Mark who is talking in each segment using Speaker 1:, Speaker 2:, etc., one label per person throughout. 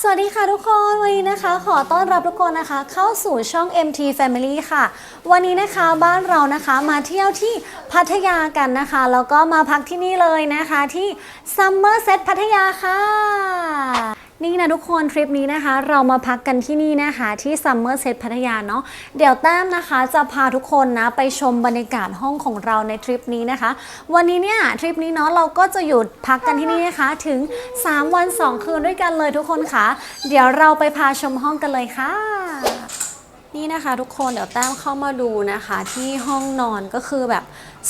Speaker 1: สวัสดีค่ะทุกคนวันนี้นะคะ ขอต้อนรับทุกคนนะคะ เข้าสู่ช่อง MT Family ค่ะ วันนี้นะคะบ้านเรานะคะมาเที่ยวที่พัทยากันนะคะ แล้วก็มาพักที่นี่เลยนะคะที่ Summer Set พัทยาค่ะ นี่นะทุกคนทริปนี้นะคะ เรามาพักกันที่นี่นะคะ ที่ Summer Set พัทยาเนาะเดี๋ยวแต้มนะคะจะพาทุกคนนะไปชมบรรยากาศห้องของเราในทริปนี้นะคะ วันนี้เนี่ยทริปนี้เนาะเราก็จะหยุดพักกันที่นี่นะคะถึง 3 วัน 2 คืนด้วยกันเลยทุกคนค่ะ เดี๋ยวเราไปพาชมห้องกันเลยค่ะนี่นะคะทุกคนเดี๋ยวแต้มเข้ามาดูนะคะ ที่ห้องนอนก็คือแบบ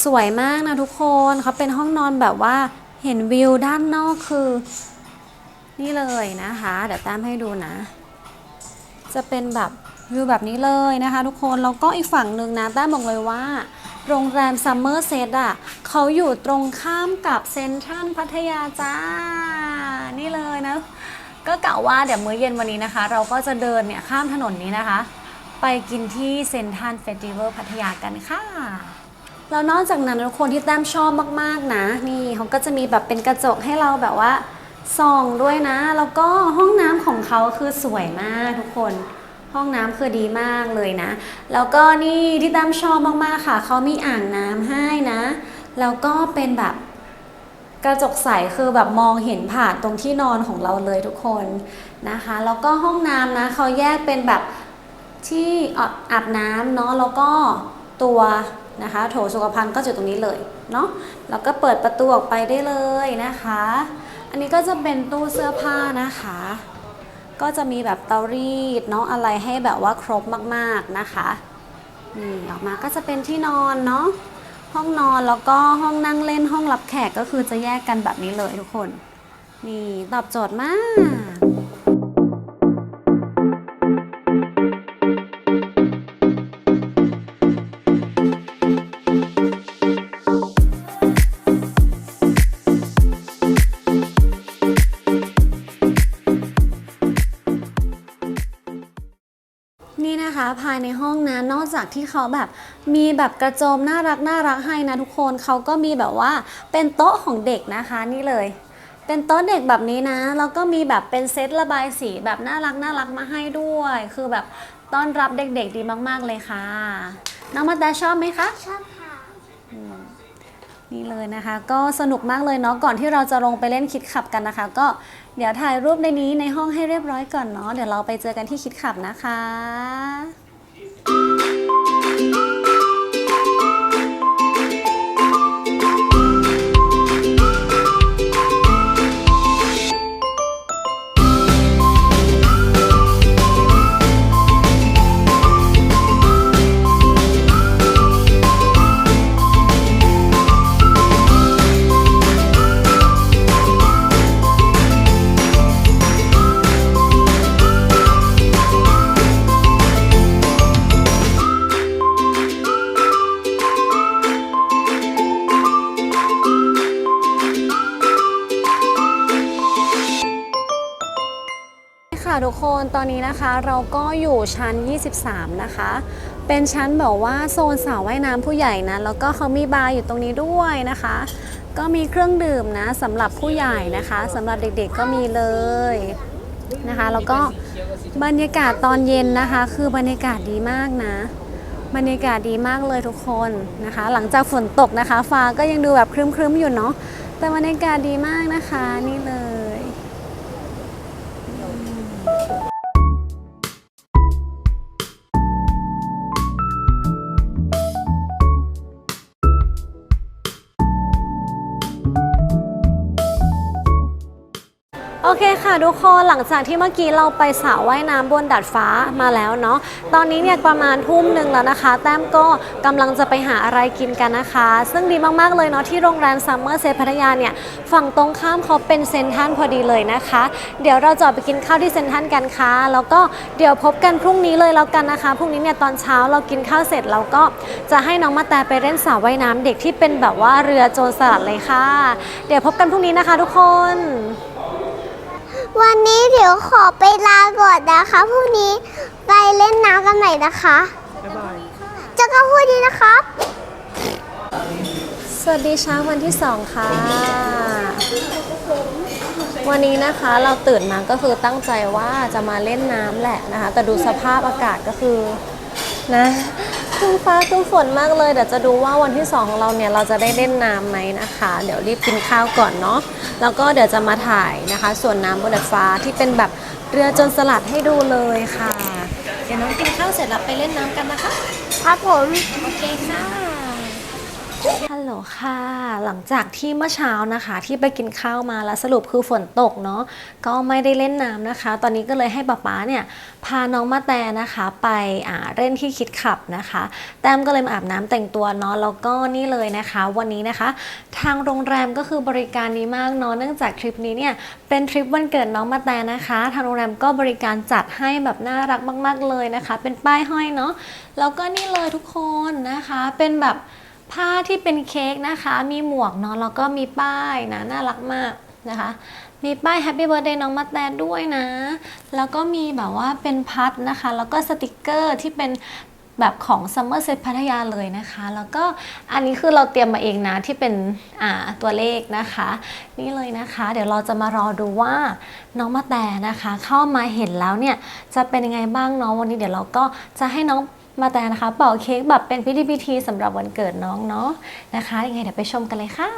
Speaker 1: สวยมากนะทุกคนเขาเป็นห้องนอนแบบว่าเห็นวิวด้านนอกคือ นี่เลยนะคะ เดี๋ยวต้มให้ดูนะ จะเป็นแบบวิวแบบนี้เลยนะคะทุกคนแล้วก็อีกฝั่งหนึ่งนะแต้มบอกเลยว่า โรงแรมซัมเมอร์เซตอะเขาอยู่ตรงข้ามกับเซ็นทรัลพัทยาจ้า นี่เลยนะ ก็กะว่าเดี๋ยวมื้อเย็นวันนี้นะคะ เราก็จะเดินเนี่ยข้ามถนนนี้นะคะ ไปกินที่เซ็นทรัลเฟสติวัลพัทยากันค่ะแล้วนอกจากนั้นทุกคนที่แต้มชอบมากๆนะ นี่เขาก็จะมีแบบเป็นกระจกให้เราแบบว่า ส่องด้วยนะ แล้วก็ห้องน้ำของเขาคือสวยมากทุกคน ห้องน้ำคือดีมากเลยนะ แล้วก็นี่ที่ต้มชอบมากๆค่ะ เขามีอ่างน้ำให้นะ แล้วก็เป็นแบบกระจกใสคือแบบมองเห็นผ่านตรงที่นอนของเราเลยทุกคนนะคะ แล้วก็ห้องน้ำนะเขาแยกเป็นแบบที่ออาบน้ำเนาะแล้วก็ตัวนะคะโถสุขภัณฑ์ก็อยู่ตรงนี้เลยเนาะแล้วก็เปิดประตูออกไปได้เลยนะคะ อันนี้ก็จะเป็นตู้เสื้อผ้านะคะ ก็จะมีแบบเตารีดเนาะอะไรให้แบบว่าครบมากๆนะคะนี่ออกมาก็จะเป็นที่นอนเนาะห้องนอนแล้วก็ห้องนั่งเล่นห้องรับแขกก็คือจะแยกกันแบบนี้เลยทุกคน นี่ตอบโจทย์มาก ในห้องนะนอกจากที่เขาแบบมีแบบกระโจมน่ารักน่ารักให้นะทุกคนเขาก็มีแบบว่าเป็นโต๊ะของเด็กนะคะนี่เลย เป็นโต๊ะเด็กแบบนี้นะแล้วก็มีแบบเป็นเซตระบายสีแบบน่ารักน่ารักมาให้ด้วย คือแบบต้อนรับเด็กๆดีมาก ๆเลยค่ะ น้องมาแต่ชอบไหมคะ
Speaker 2: ชอบค่ะ
Speaker 1: นี่เลยนะคะ ก็สนุกมากเลยเนาะก่อนที่เราจะลงไปเล่นคิดขับกันนะคะ ก็เดี๋ยวถ่ายรูปในนี้ในห้องให้เรียบร้อยก่อนเนาะเดี๋ยวเราไปเจอกันที่คิดขับนะคะค่ะ นตอนนี้นะคะ เราก็อยู่ชั้น 23 นะคะ เป็นชั้นแบบว่าโซนสระว่ายน้ำผู้ใหญ่นะ แล้วก็เขามีบาร์อยู่ตรงนี้ด้วยนะคะ ก็มีเครื่องดื่มนะสำหรับผู้ใหญ่นะคะสำหรับเด็กๆก็มีเลยนะคะแล้วก็บรรยากาศตอนเย็นนะคะ คือบรรยากาศดีมากนะ บรรยากาศดีมากเลยทุกคนนะคะ หลังจากฝนตกนะคะ ฟ้าก็ยังดูแบบครึ้มๆอยู่เนาะแต่บรรยากาศดีมากนะคะนี่เลย ค่ะทุกคนหลังจากที่เมื่อกี้เราไปสระว่ายน้ำบนดาดฟ้ามาแล้วเนาะตอนนี้เนี่ยประมาณทุ่มหนึ่งแล้วนะคะ แต้มก็กำลังจะไปหาอะไรกินกันนะคะ ซึ่งดีมากๆเลยเนาะที่โรงแรมซัมเมอร์เซพัทยาเนี่ยฝั่งตรงข้ามเขาเป็นเซนทันพอดีเลยนะคะ เดี๋ยวเราจะออกไปกินข้าวที่เซนทันกันค่ะแล้วก็เดี๋ยวพบกันพรุ่งนี้เลยแล้วกันนะคะพรุ่งนี้เนี่ยตอนเช้าเรากินข้าวเสร็จเราก็จะให้น้องมาแต่ไปเล่นสระว่ายน้ำเด็กที่เป็นแบบว่าเรือโจรสลัดเลยค่ะ เดี๋ยวพบกันพรุ่งนี้นะคะ ทุกคน
Speaker 2: วันนี้เดี๋ยวขอไปลาก่อนนะคะ พรุ่งนี้ไปเล่นน้ำกันใหม่นะคะเจอกันพรุ่งนี้นะครับ
Speaker 1: สวัสดีเช้าวันที่สองค่ะ วันนี้นะคะเราตื่นมาก็คือตั้งใจว่าจะมาเล่นน้ำแหละนะคะ แต่ดูสภาพอากาศก็คือนะ ครึ้มฟ้าครึ้มฝนมากเลยเดี๋ยวจะดูว่าวันที่สองของเราเนี่ยเราจะได้เล่นน้ำไหมนะคะ เดี๋ยวรีบกินข้าวก่อนเนาะแล้วก็เดี๋ยวจะมาถ่ายนะคะ ส่วนน้ำบนดาดฟ้าที่เป็นแบบเรือจนสลัดให้ดูเลยค่ะ เดี๋ยวน้องกินข้าวเสร็จแล้วไปเล่นน้ำกันนะคะ
Speaker 2: ครับผม
Speaker 1: โอเคค่ะ ฮัลโหลค่ะ หลังจากที่เมื่อเช้านะคะ ที่ไปกินข้าวมาแล้วสรุปคือฝนตกเนาะก็ไม่ได้เล่นน้ำนะคะ ตอนนี้ก็เลยให้ป๊าป๊าเนี่ยพาน้องมาแต่นะคะไปอ่าเล่นที่คิดขับนะคะ แต้มก็เลยมาอาบน้ำแต่งตัวเนาะแล้วก็นี่เลยนะคะ วันนี้นะคะ ทางโรงแรมก็คือบริการดีมากเนาะเนื่องจากทริปนี้เนี่ยเป็นทริปวันเกิดน้องมาแต่นะคะ ทางโรงแรมก็บริการจัดให้แบบน่ารักมาก ๆเลยนะคะ เป็นป้ายห้อยเนาะแล้วก็นี่เลยทุกคนนะคะเป็นแบบ ผ้าที่เป็นเค้กนะคะ มีหมวกเนาะแล้วก็มีป้ายนะน่ารักมากนะคะ มีป้าย Happy Birthday น้องมาแตนด้วยนะ แล้วก็มีแบบว่าเป็นพัดนะคะ แล้วก็สติกเกอร์ที่เป็นแบบของ Summer Set พัทยาเลยนะคะ แล้วก็อันนี้คือเราเตรียมมาเองนะที่เป็นอ่าตัวเลขนะคะ นี่เลยนะคะ เดี๋ยวเราจะมารอดูว่าน้องมาแต่นะคะ เข้ามาเห็นแล้วเนี่ยจะเป็นยังไงบ้างเนาะวันนี้เดี๋ยวเราก็จะให้น้อง มาแต่นะคะเป่าเค้กแบบเป็นพิธีพิธีสำหรับวันเกิดน้องเนาะนะคะยังไงเดี๋ยวไปชมกันเลยค่ะ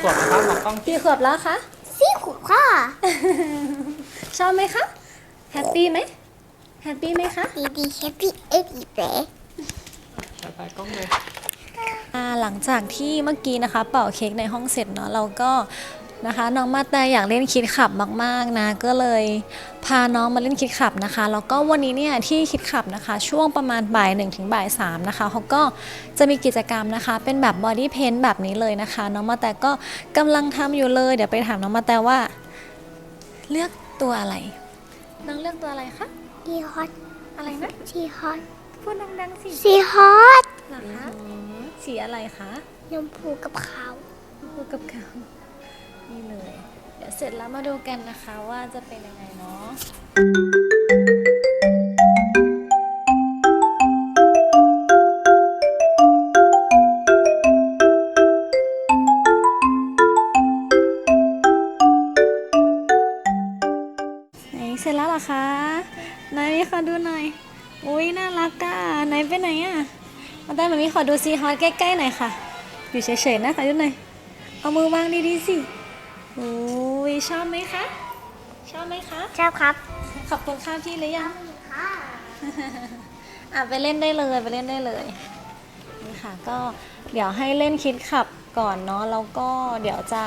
Speaker 3: ขวบนะครับมองกล้อง
Speaker 1: กี่ขวบแล้วคะ
Speaker 2: สี่ขวบค่ะ
Speaker 1: ชอบไหมคะ แฮปปี้ไหมแฮปปี้ไหมคะ
Speaker 2: ดีดีแฮปปี้เอ็ดอีเป๊
Speaker 3: ถ่ายไปกล้องเลย
Speaker 1: อ่าหลังจากที่เมื่อกี้นะคะ เป่าเค้กในห้องเสร็จเนาะเราก็ นะคะ น้องมาแต่อยากเล่นคิดขับมากๆนะ ก็เลยพาน้องมาเล่นคิดขับนะคะ แล้วก็วันนี้เนี่ยที่คิดขับนะคะ ช่วงประมาณบ่ายหนึ่งถึงบ่ายสามนะคะเขาก็จะมีกิจกรรมนะคะ เป็นแบบบอดี้เพนแบบนี้เลยนะคะ น้องมาแต่ก็กำลังทำอยู่เลย เดี๋ยวไปถามน้องมาแต่ว่า เลือกตัวอะไร น้องเลือกตัวอะไรคะ
Speaker 2: ซีฮอต
Speaker 1: อะไรนะ
Speaker 2: ซีฮอต
Speaker 1: พูดดังๆสิ
Speaker 2: ซีฮอต
Speaker 1: เหรอคะสีอะไรคะ
Speaker 2: ยมพูกับขาว
Speaker 1: พูดกับเขา นี่เลย เดี๋ยวเสร็จแล้วมาดูกันนะคะว่าจะเป็นยังไงเนาะไหนเสร็จแล้วหรอคะไหนขอดูหน่อย อุ้ยน่ารักอะไหนไปไหนอะมาได้มามีขอดูซีฮอตใกล้ๆหน่อยค่ะ อยู่เฉยๆนะคะดูหน่อย เอามือวางดีๆสิ โอ้ยชอบไหมคะ ชอบไหมคะ
Speaker 2: ชอบครับ
Speaker 1: ขอบคุณค่ะพี่หรือยัง
Speaker 2: ค่ะ
Speaker 1: อะไปเล่นได้เลยไปเล่นได้เลยนี่ค่ะก็เดี๋ยวให้เล่นคิดขับก่อนเนาะแล้วก็เดี๋ยวจะ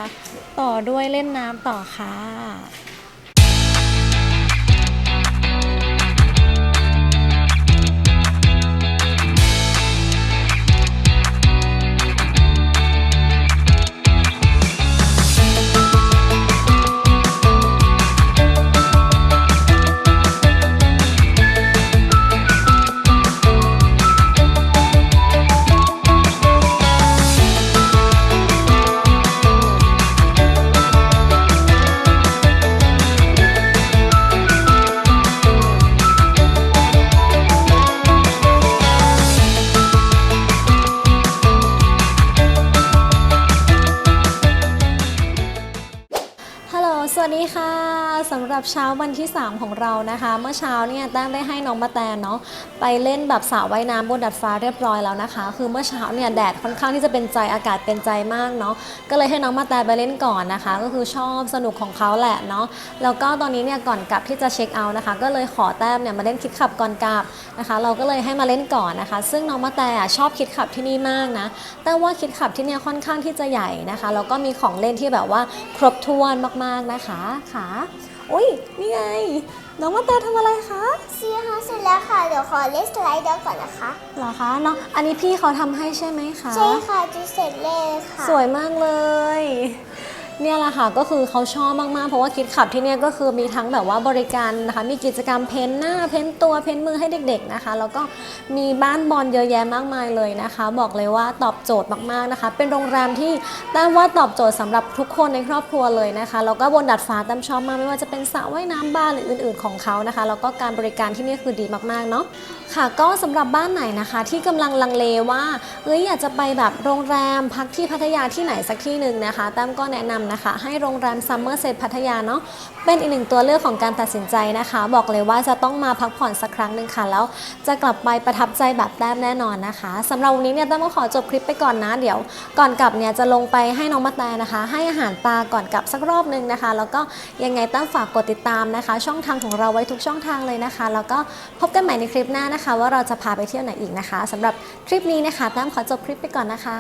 Speaker 1: ต่อด้วยเล่นน้ำต่อค่ะ หรับเช้าวันที่ 3 ของเรานะคะ เมื่อเช้าเนี่ยแต้มได้ให้น้องมาแตนเนาะไปเล่นแบบสระว่ายน้ำบนดาดฟ้าเรียบร้อยแล้วนะคะ คือเมื่อเช้าเนี่ยแดดค่อนข้างที่จะเป็นใจอากาศเป็นใจมากเนาะก็เลยให้น้องมาแตนไปเล่นก่อนนะคะ ก็คือชอบสนุกของเขาแหละเนาะแล้วก็ตอนนี้เนี่ยก่อนกลับที่จะเช็คเอาท์นะคะ ก็เลยขอแต้มเนี่ยมาเล่นคิดขับก่อนกลับนะคะ เราก็เลยให้มาเล่นก่อนนะคะ ซึ่งน้องมาแตนชอบคิดขับที่นี่มากนะแต่ว่าคิดขับที่เนี่ยค่อนข้างที่จะใหญ่นะคะแล้วก็มีของเล่นที่แบบว่าครบถ้วนมากๆนะคะค่ะอุ้ยนี่ไง น้องมาแตนทำอะไรคะ
Speaker 2: ซีฮอตเสร็จแล้วค่ะ เดี๋ยวขอเล่นสไลเดอร์ก่อนนะคะ
Speaker 1: เหรอคะน้อง อันนี้พี่เขาทำให้ใช่ไหมคะ
Speaker 2: ใช่ค่ะจะเสร็จเลยค่ะ
Speaker 1: สวยมากเลยน เนี่ยแหละค่ะก็คือเขาชอบมากๆ เพราะว่าคิดขับที่เนี่ยก็คือมีทั้งแบบว่าบริการนะคะมีกิจกรรมเพ้นหน้าเพ้นตัวเพ้นมือให้เด็ก ๆนะคะ แล้วก็มีบ้านบอลเยอะแยะมากมายเลยนะคะ บอกเลยว่าตอบโจทย์มากๆนะคะ เป็นโรงแรมที่แต้มว่าตอบโจทย์สำหรับทุกคนในครอบครัวเลยนะคะแล้วก็บนดาดฟ้าแต้มชอบมากไม่ว่าจะเป็นสระว่ายน้ำบ้าร์หรืออื่น ๆของเขานะคะแล้วก็การบริการที่นี่คือดีมากๆเนาะ ค่ะก็สำหรับบ้านไหนนะคะ ที่กำลังลังเลว่าเอ้ยอยากจะไปแบบโรงแรมพักที่พัทยาที่ไหนสักที่หนึ่งนะคะแต้มก็แนะนำนะคะ ให้โรงแรมซัมเมอร์เซตพัทยาเนาะเป็นอีกหนึ่งตัวเลือกของการตัดสินใจนะคะ บอกเลยว่าจะต้องมาพักผ่อนสักครั้งหนึ่งค่ะ แล้วจะกลับไปประทับใจแบบแต้มแน่นอนนะคะสำหรับวันนี้เนี่ยแต้มก็ขอจบคลิปไปก่อนนะเดี๋ยว ก่อนกลับเนี่ยจะลงไปให้น้องมาแตนะคะ ให้อาหารปลาก่อนกลับสักรอบหนึงนะคะ แล้วก็ยังไงแต้มฝากกดติดตามนะคะ ช่องทางของเราไว้ทุกช่องทางเลยนะคะ แล้วก็พบกันใหม่ในคลิปหน้านะคะว่าเราจะพาไปเที่ยวไหนอีกนะคะสำหรับคลิปนี้นะคะแต้มขอจบคลิปไปก่อนนะคะ